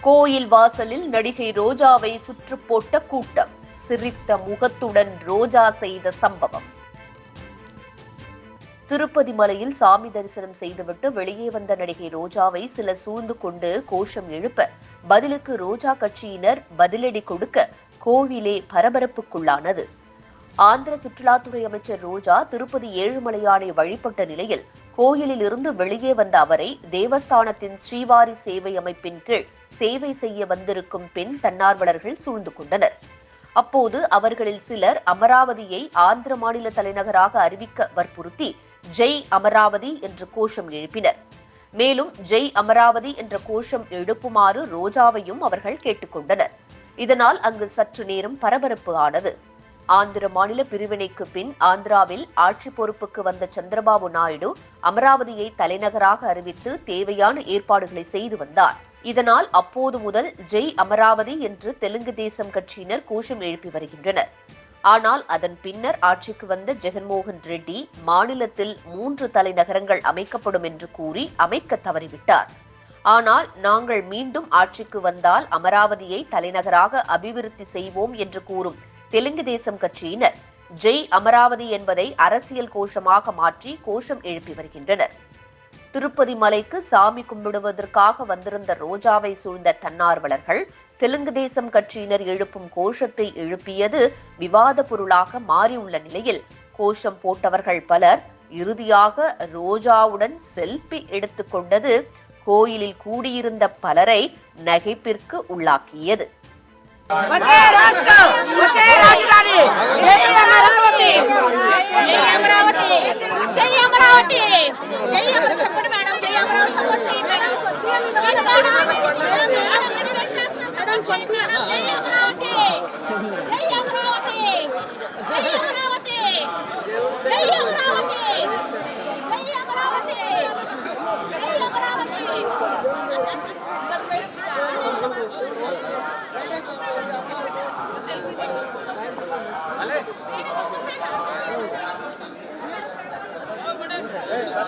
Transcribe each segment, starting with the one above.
கோயில் வாசலில் நடிகை ரோஜாவை சுற்று போட்ட கூட்டம். சிரித்த முகத்துடன் ரோஜா செய்த சம்பவம். திருப்பதி மலையில் சாமி தரிசனம் செய்துவிட்டு வெளியே வந்த நடிகை ரோஜாவை சிலர் சூழ்ந்து கொண்டு கோஷம் எழுப்ப பதிலுக்கு ரோஜா கட்சியினர் பதிலடி கொடுக்க கோவிலே பரபரப்புக்குள்ளானது. ஆந்திர சுற்றுலாத்துறை அமைச்சர் ரோஜா திருப்பதி ஏழுமலையானை வழிபட்ட நிலையில் கோயிலில் இருந்து வெளியே வந்த அவரை தேவஸ்தானத்தின் ஸ்ரீவாரி சேவை அமைப்பின் கீழ் சேவை செய்ய வந்திருக்கும் பெண் தன்னார்வலர்கள் சூழ்ந்து கொண்டனர். அப்போது அவர்களில் சிலர் அமராவதியை ஆந்திர மாநில தலைநகராக அறிவிக்க வற்புறுத்தி ஜெய் அமராவதி என்று கோஷம் எழுப்பினர். மேலும் ஜெய் அமராவதி என்ற கோஷம் எழுப்புமாறு ரோஜாவையும் அவர்கள் கேட்டுக்கொண்டனர் இதனால் அங்கு சற்று நேரம் பரபரப்பு ஆனது. ஆந்திர மாநில பிரிவினைக்கு பின் ஆந்திராவில் ஆட்சி பொறுப்புக்கு வந்த சந்திரபாபு நாயுடு அமராவதியை தலைநகராக அறிவித்து தேவையான ஏற்பாடுகளை செய்து வந்தார். இதனால் அப்போது முதல் ஜெய் அமராவதி என்று தெலுங்கு தேசம் கட்சியினர் கோஷம் எழுப்பி வருகின்றனர். ஆனால் அதன் பின்னர் ஆட்சிக்கு வந்த ஜெகன்மோகன் ரெட்டி மாநிலத்தில் மூன்று தலைநகரங்கள் அமைக்கப்படும் என்று கூறி அமைக்க தவறிவிட்டார். ஆனால் நாங்கள் மீண்டும் ஆட்சிக்கு வந்தால் அமராவதியை தலைநகராக அபிவிருத்தி செய்வோம் என்று கூறும் தெலுங்கு தேசம் கட்சியினர் ஜெய் அமராவதி என்பதை அரசியல் கோஷமாக மாற்றி கோஷம் எழுப்பி வருகின்றனர். திருப்பதி மலைக்கு சாமி கும்பிடுவதற்காக வந்திருந்த ரோஜாவை சூழ்ந்த தன்னார்வலர்கள் தெலுங்கு தேசம் கட்சியினர் எழுப்பும் கோஷத்தை எழுப்பியது விவாத பொருளாக மாறியுள்ள நிலையில் கோஷம் போட்டவர்கள் பலர் இறுதியாக ரோஜாவுடன் செல்பி எடுத்துக்கொண்டது கோயிலில் கூடியிருந்த பலரை நகைப்பிற்கு உள்ளாக்கியது. చెప్పండి మేడం జై అమరావతి సపోర్ట్ చేయండి madam please madam madam request చేస్తున్నాను సపోర్ట్ చేయండి మేడం జై అమరావతి జై అమరావతి జై అమరావతి జై అమరావతి జై అమరావతి జై Amaravati madam second madam side వదిలేండి బాగా ఫోటో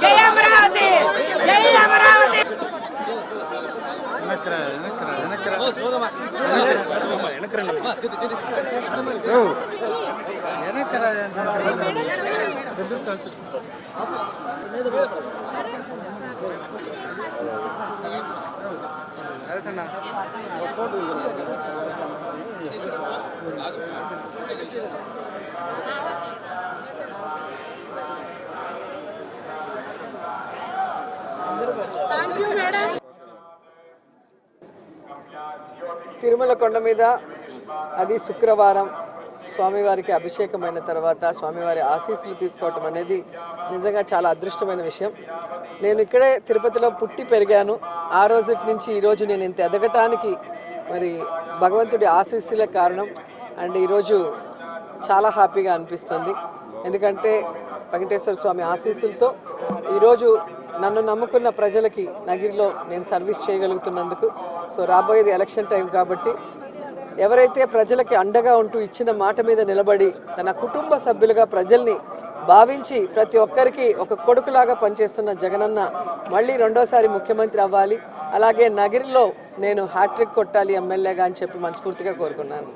జై అమరావతి జై అమరావతి వెనక్రా వెనక్రా వెనక్రా వెనక్రా తిరుమల కొండ మీద అది శుక్రవారం స్వామివారికి అభిషేకమైన తర్వాత స్వామివారి ఆశీస్సులు తీసుకోవటం అనేది నిజంగా చాలా అదృష్టమైన విషయం. నేను ఇక్కడే తిరుపతిలో పుట్టి పెరిగాను. ఆ రోజు నుంచి ఈరోజు నేను ఇంత ఎదగటానికి మరి భగవంతుడి ఆశీస్సులే కారణం అండ్ ఈరోజు చాలా హ్యాపీగా అనిపిస్తుంది. ఎందుకంటే వెంకటేశ్వర స్వామి ఆశీస్సులతో ఈరోజు నన్ను నమ్ముకున్న ప్రజలకి నగిరిలో నేను సర్వీస్ చేయగలుగుతున్నందుకు. సో రాబోయేది ఎలక్షన్ టైం కాబట్టి ఎవరైతే ప్రజలకి అండగా ఉంటూ ఇచ్చిన మాట మీద నిలబడి తన కుటుంబ సభ్యులుగా ప్రజల్ని భావించి ప్రతి ఒక్కరికి ఒక కొడుకులాగా పనిచేస్తున్న జగనన్న మళ్ళీ రెండోసారి ముఖ్యమంత్రి అవ్వాలి. అలాగే నగిరిలో నేను హ్యాట్రిక్ కొట్టాలి ఎమ్మెల్యేగా అని చెప్పి మనస్ఫూర్తిగా కోరుకున్నాను.